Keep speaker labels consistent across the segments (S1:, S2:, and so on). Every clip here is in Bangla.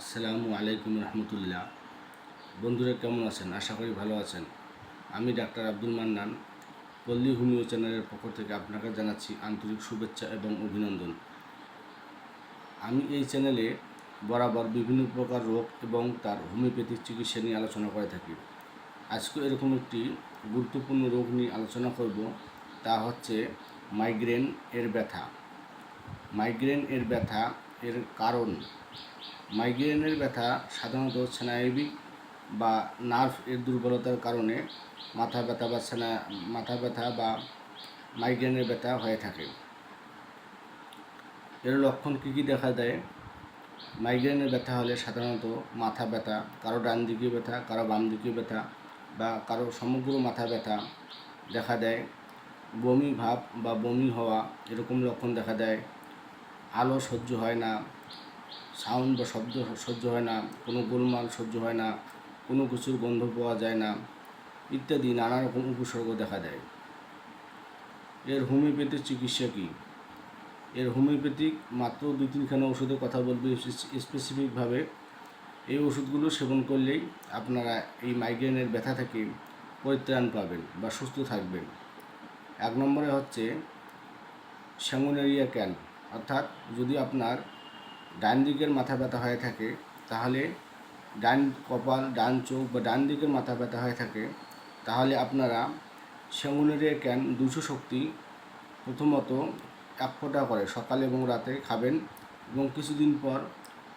S1: আসসালামু আলাইকুম রহমতুল্লাহ। বন্ধুরা কেমন আছেন? আশা করি ভালো আছেন। আমি ডাক্তার আব্দুল মান্নান, পল্লী হোমিও চ্যানেলের পক্ষ থেকে আপনাকে জানাচ্ছি আন্তরিক শুভেচ্ছা এবং অভিনন্দন। আমি এই চ্যানেলে বরাবর বিভিন্ন প্রকার রোগ এবং তার হোমিওপ্যাথিক চিকিৎসা নিয়ে আলোচনা করে থাকি। আজকে এরকম একটি গুরুত্বপূর্ণ রোগ নিয়ে আলোচনা করব, তা হচ্ছে মাইগ্রেন এর ব্যথা। মাইগ্রেন এর ব্যথা এর কারণ মাইগ্রেনের ব্যথা সাধারণত স্নায়বিক বা নার্ভ এর দুর্বলতার কারণে মাথা ব্যথা বা স্না, মাথা ব্যথা বা মাইগ্রেনের ব্যথা হয়ে থাকে। এর লক্ষণ কী কী দেখা দেয়? মাইগ্রেনের ব্যথা হলে সাধারণত মাথা ব্যথা, কারও ডান দিকে ব্যথা, কারও বাম দিকে ব্যথা বা কারও সমগ্র মাথা ব্যথা দেখা দেয়। বমি ভাব বা বমি হওয়া এরকম লক্ষণ দেখা দেয়। আলো সহ্য হয় না সাউন্ড বা শব্দ সহ্য হয় না, কোনো গোলমাল সহ্য হয় না, কোনো কিছুর গন্ধ পাওয়া যায় না, ইত্যাদি নানা রকম উপসর্গ দেখা দেয়। এর হোমিওপ্যাথিক চিকিৎসা কী? এর হোমিওপ্যাথিক মাত্র দুই তিনখানা ওষুধের কথা বলবে স্পেসিফিকভাবে। এই ওষুধগুলো সেবন করলেই আপনারা এই মাইগ্রেনের ব্যথা থেকে পরিত্রাণ পাবেন বা সুস্থ থাকবেন। এক নম্বরে হচ্ছে স্যাঙ্গুনেরিয়া ক্যান অর্থাৎ যদি আপনার ডান দিকের মাথা ব্যথা হয়ে থাকে, তাহলে ডান কপাল, ডান চোখ বা ডান দিকের মাথা ব্যথা হয়ে থাকে, তাহলে আপনারা সেঙ্গুনেরিয়া ক্যান দুশো শক্তি প্রথমত এক ফোঁটা করে সকালে এবং রাতে খাবেন এবং কিছুদিন পর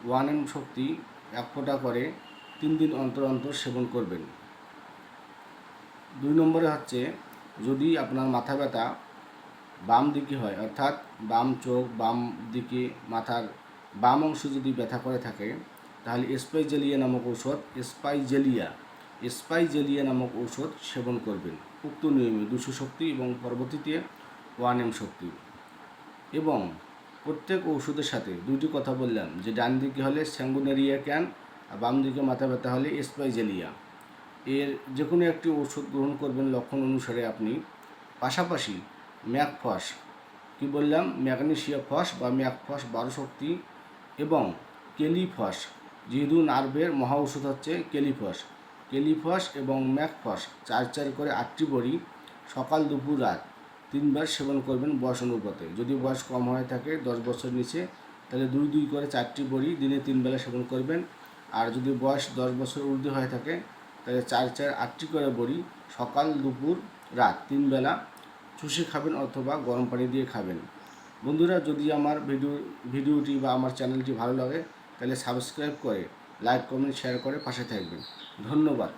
S1: ওয়ান এম শক্তি এক ফোঁটা করে তিন দিন অন্তর অন্তর সেবন করবেন। দুই নম্বরে হচ্ছে যদি আপনার মাথা ব্যথা বাম দিকে হয়, অর্থাৎ বাম চোখ, বাম দিকে মাথার বাম অংশ যদি ব্যথা করে থাকে, তাহলে স্পাইজেলিয়া নামক ঔষধ, স্পাইজেলিয়া স্পাইজেলিয়া নামক ঔষধ সেবন করবেন। উক্ত নিয়মে দুশো শক্তি এবং পরবর্তীতে ওয়ান এম শক্তি। এবং প্রত্যেক ঔষধের সাথে দুইটি কথা বললাম, যে ডান দিকে হলে স্যাঙ্গুনেরিয়া ক্যান আর বাম দিকে মাথা ব্যথা হলে স্পাইজেলিয়া। এর যে কোনো একটি ঔষধ গ্রহণ করবেন লক্ষণ অনুসারে আপনি। পাশাপাশি ম্যাকফস, কি বললাম? ম্যাগনেশিয়া ফস বা ম্যাকফস বারো শক্তি এবং কেলিফস যেহেতু নার্ভের মহা ওষুধ হচ্ছে কেলিফস। কেলিফস এবং ম্যাকফস চার চার করে আটটি বড়ি সকাল, দুপুর, রাত তিনবার সেবন করবেন বয়স অনুপাতে। যদি বয়স কম হয়ে থাকে দশ বছর নিচে, তাহলে দুই দুই করে চারটি বড়ি দিনে তিনবেলা সেবন করবেন। আর যদি বয়স দশ বছর ঊর্ধ্বে হয়ে থাকে, তাহলে চার চার, আটটি করে বড়ি সকাল, দুপুর, রাত তিনবেলা চুষে খাবেন অথবা গরম পানি দিয়ে খাবেন। বন্ধুরা, যদি আমার ভিডিও, ভিডিওটি বা আমার চ্যানেলটি ভালো লাগে, তাহলে সাবস্ক্রাইব করে, লাইক, কমেন্ট, শেয়ার করে পাশে থাকবেন। ধন্যবাদ।